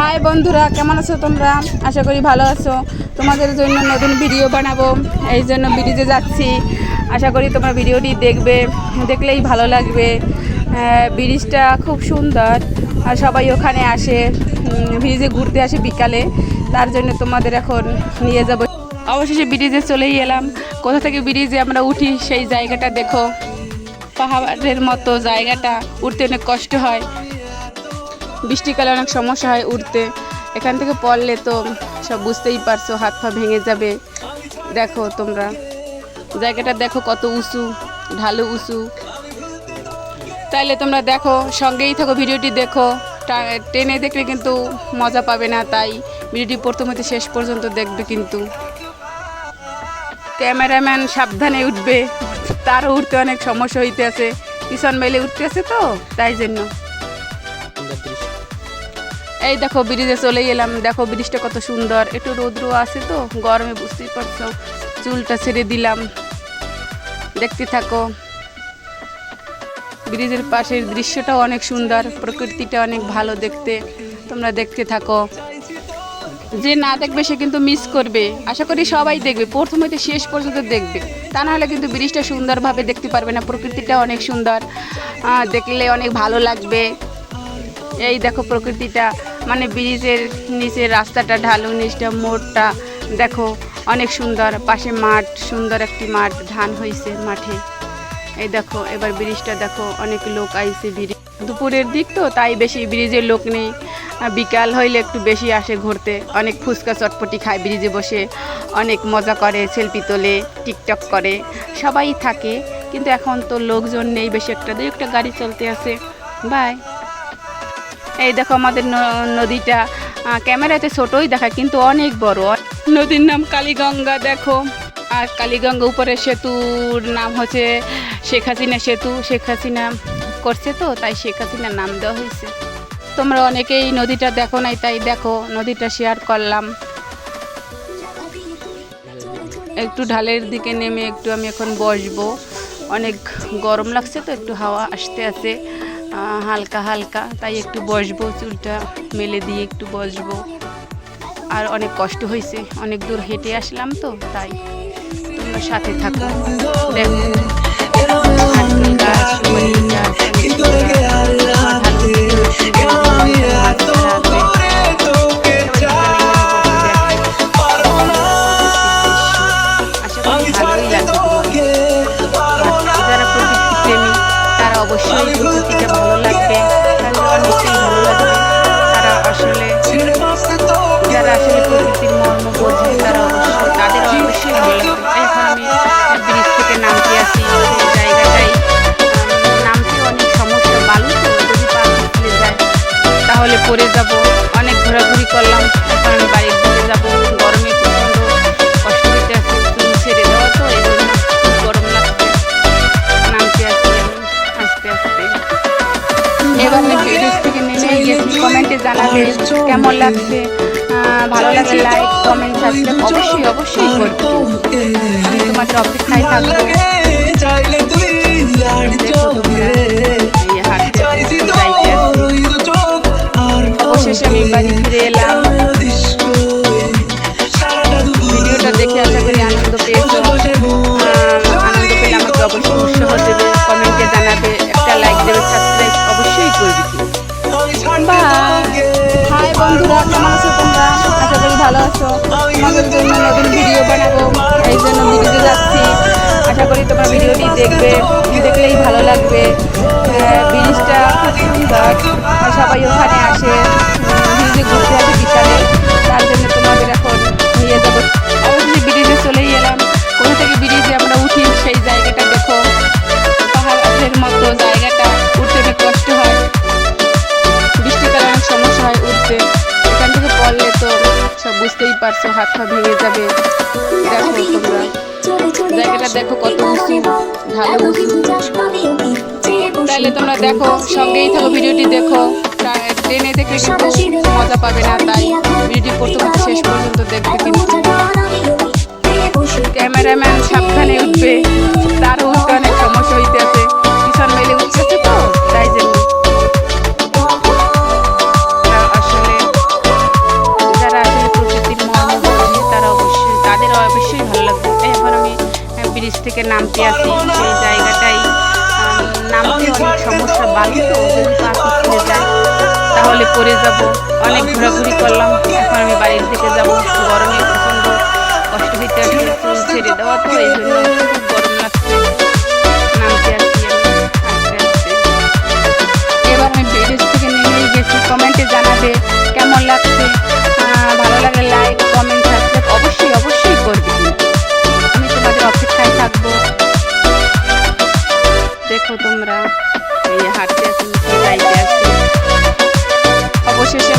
High বন্ধুরা, কেমন আছো তোমরা? আশা করি ভালো আছো। তোমাদের জন্য নতুন ভিডিও বানাবো। এই জন্য ব্রিজে যাচ্ছি। আশা করি তোমরা ভিডিওটি দেখবে, দেখলেই ভালো লাগবে। ব্রিজটা খুব সুন্দর। আর সবাই ওখানে আসে। ব্রিজে ঘুরতে আসে বিকালে। তার জন্য তোমাদের এখন নিয়ে যাব। অবশেষে ব্রিজে চলেই এলাম। কোথা থেকে ব্রিজে আমরা উঠি, সেই জায়গাটা দেখো। পাহাড়ের মতো জায়গাটা। উঠতে অনেক কষ্ট হয়। বৃষ্টিকালে অনেক সমস্যা হয় উঠতে। এখান থেকে পড়লে তো সব বুঝতেই পারছ, হাত পা ভেঙে যাবে। দেখো তোমরা। জায়গাটা দেখো কত উঁচু, ঢালু উঁচু। তাইলে তোমরা দেখো, সঙ্গেই থাকো, ভিডিওটি দেখো। টা- টেনে দেখলে কিন্তু মজা পাবে না, তাই ভিডিওটি প্রথম হতে শেষ পর্যন্ত দেখবে কিন্তু। ক্যামেরাম্যান সাবধানে উঠবে। তারও উঠতে অনেক সমস্যা হইতে আছে পিছন মেলে উঠতে আছে তো, তাই জন্য। এই দেখো ব্রিজে চলে এলাম দেখো ব্রিজটা কত সুন্দর। একটু রৌদ্র আছে তো, গরমে বুঝতেই পারছ। চুলটা ছেড়ে দিলাম। দেখতে থাকো। ব্রিজের পাশের দৃশ্যটাও অনেক সুন্দর। প্রকৃতিটা অনেক ভালো দেখতে। তোমরা দেখতে থাকো। যে না দেখবে সে কিন্তু মিস করবে। আশা করি সবাই দেখবে। প্রথম হইতে শেষ পর্যন্ত দেখবে। তা নাহলে কিন্তু ব্রিজটা সুন্দরভাবে দেখতে পারবে না। প্রকৃতিটা অনেক সুন্দর। দেখলে অনেক ভালো লাগবে। এই দেখো প্রকৃতিটা মানে ব্রিজের নিচে রাস্তাটা ঢালু নিচটা, মোড়টা, দেখো অনেক সুন্দর। পাশে মাঠ, সুন্দর একটি মাঠ, ধান হয়েছে মাঠে। এই দেখো, এবার ব্রিজটা দেখো, অনেক লোক আইছে ব্রিজ দুপুরের দিক তো, তাই বেশি ব্রিজের লোক নেই। বিকাল হইলে একটু বেশি আসে ঘুরতে। অনেক ফুচকা চটপটি খায় ব্রিজে বসে। অনেক মজা করে, সেলফি তোলে, টিকটক করে। সবাই থাকে, কিন্তু এখন তো লোকজন নেই বেশি একটা। দুই একটা গাড়ি চলতে আছে। বাই। এই দেখো আমাদের নদীটা ক্যামেরাতে ছোটই দেখায় কিন্তু অনেক বড়। নদীর নাম কালীগঙ্গা, দেখো। আর কালীগঙ্গা উপরে সেতুর নাম হচ্ছে শেখ হাসিনা সেতু। শেখ হাসিনা করছে তো, তাই শেখ হাসিনার নাম দেওয়া হয়েছে। তোমরা অনেকেই নদীটা দেখো নাই, তাই দেখো, নদীটা শেয়ার করলাম। একটু ঢালের দিকে নেমে একটু আমি এখন বসবো। অনেক গরম লাগছে তো, একটু হাওয়া আসতে আছে। হালকা হালকা, তাই একটু বসবো, চুলটা মেলে দিয়ে একটু বসবো। আর অনেক কষ্ট হয়েছে, অনেক দূর হেঁটে আসলাম তো, তাই তোমরা সাথে থাকো। দেখো। তাহলে পরে যাব। অনেক ঘোরাঘুরি করলাম এখন আমি বাড়ির দিকে যাব। গরমে প্রচণ্ড কষ্ট হইতে আছে চুল ছেড়ে দেওয়া তো এই জন্য গরম লাগছে। নামতে আসি আমি আস্তে আস্তে এবার আমি থেকে নেমে গেছি কমেন্টে জানাবে কেমন লাগছে ভালো লাগে লাইক কমেন্ট সাবস্ক্রাইব অবশ্যই অবশ্যই করবে। তোমাদের অপেক্ষায় থাকব। অবশেষে আমি বাড়ি ফিরে এলাম। ভিডিওটা দেখে আশা করি আনন্দ পেয়েছ। আনন্দ পেলে আমাকে অবশ্যই উৎসাহ দেবে কমেন্টে জানাবে, একটা লাইক দেবে সাবস্ক্রাইব অবশ্যই করবে হাই বন্ধুরা, কেমন আছো তোমরা? আশা করি ভালো আছো। তোমাদের জন্য নতুন ভিডিও বানাবো, এই জন্য ভিডিওতে যাচ্ছি। আশা করি তোমরা ভিডিওটি দেখবে, দেখলেই ভালো লাগবে। ব্রিজটা খুব সুন্দর। সবাই ওখানে আসে ব্রিজে ঘুরতে আসে বিকালে। তার জন্য তোমাদের এখন নিয়ে যাব। অবশ্যই ব্রিজে চলেই এলাম। কোথা থেকে ব্রিজে আমরা উঠি সেই জায়গাটা দেখো। পাহাড়ের মতো জায়গাটা, উঠতে অনেক কষ্ট হয়। বৃষ্টিকালে অনেক সমস্যা হয় উঠতে। এখান থেকে পড়লে তো সব বুঝতেই পারছ হাত পা ভেঙে যাবে। দেখো তোমরা। জায়গাটা দেখো কত উঁচু ঢালু উঁচু তাহলে তোমরা দেখো, সঙ্গেই থাকো, ভিডিওটি দেখো। ট্রেনে দেখে কিন্তু মজা পাবে না, তাই ভিডিওটি প্রথম শেষ পর্যন্ত দেখবে কিন্তু। ক্যামেরাম্যান সাবধানে উঠবে। থেকে নামতে আসি। সেই জায়গাটাই নামতে অনেক সমস্যা বালু তো যায় তাহলে পরে যাব, অনেক ঘোরাঘুরি করলাম। এখন আমি বাড়ির থেকে যাব, গরমে প্রচণ্ড কষ্ট আসছে চুল ছেড়ে দেওয়া তো এই জন্য গরম নামতে আসছি আমি ব্রিজ কমেন্টে জানাবে কেমন লাগছে। ভালো লাগলে লাইক কমেন্ট অবশ্যই অবশ্যই করবে। থাকব। দেখো তোমরা হাঁটতে অবশেষে